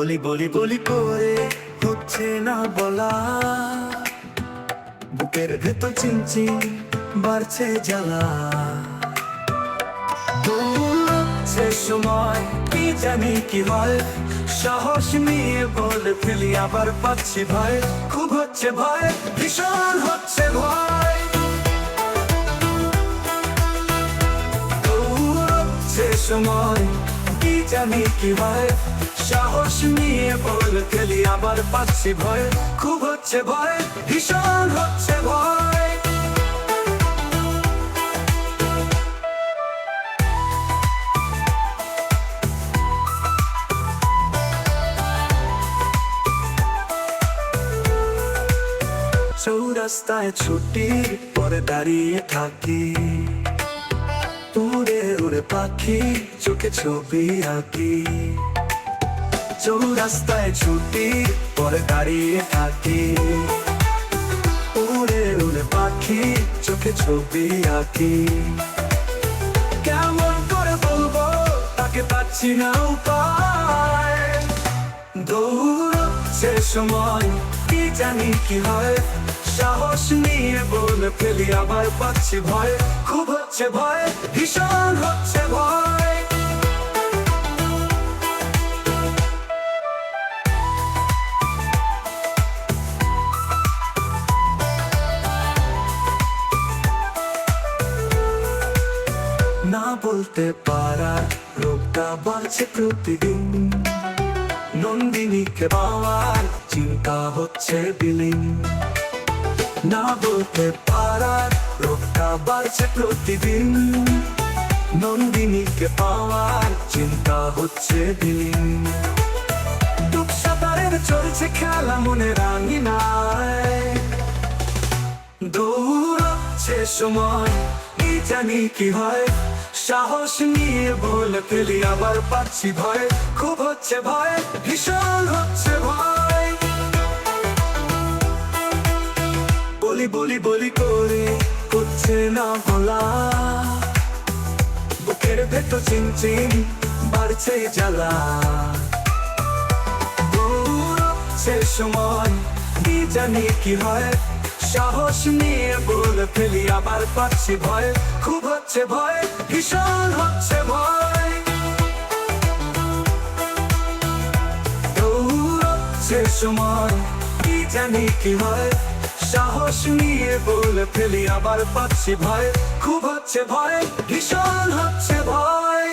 বলি বলি বলি করে হচ্ছে না বলা। বুকের ভেতর চিনচিন বাড়ছে জ্বালা। সে সময়, কি জানি কি হয়। সাহস নিয়ে বলে ফেলি, আবার পাচ্ছি ভয়। খুব হচ্ছে ভয়, ভীষণ হচ্ছে ভয়। সে সময় জানি কি হয় সাহস নিয়ে বলে ফেলি আবার পাচ্ছি ভয়, খুব হচ্ছে ভয়, ভীষণ হচ্ছে ভয়। চৌরাস্তায় ছুটির পরে দাঁড়িয়ে থাকি। উড়ে পাখি চোখে ছবি আঁকি। চৌরাস্তায় ছুটি, পরে দাঁড়িয়ে থাকি। উড়ে উড়ে পাখি চোখে ছবি আঁকি। কেমন করে বলব, তাকে পাচ্ছি না উপায়। দৌড়, সে সময় কি জানি কি হয়। সাহস নিয়ে ফেলি, আবার পাচ্ছি ভয়, খুব হচ্ছে ভয়, ভীষণ হচ্ছে ভয়। না বলতে পারার রোগটা বাড়ছে প্রতিদিন। নন্দিনীকে পাওয়ার চিন্তা হচ্ছে বিলীন। না বলতে পারার রোগটা বাড়ছে প্রতিদিন। নন্দিনীকে পাওয়ার চিন্তা হচ্ছে বিলীন ডুব চলছে খেলা মনে রাঙি নাই। দৌড়চ্ছে সময়, কি জানি কি হয়। সাহস নিয়ে বলে ফেলি, আবার পাচ্ছি ভয়। খুব হচ্ছে ভয়, ভীষণ হচ্ছে ভয়। করছে না বলা। বুকের ভেতর চিনচিন বাড়ছে জ্বালা। সে সময় কি জানি কি হয়। সাহস নিয়ে বলে ফেলি, আবার পাচ্ছি ভয়। খুব হচ্ছে ভয়, ভীষণ হচ্ছে ভয়। সে সময় কি জানি কি হয়। সাহস নিয়ে বলে ফেলি আবার পাচ্ছি ভয়। খুব হচ্ছে ভয় ভীষণ হচ্ছে ভয়।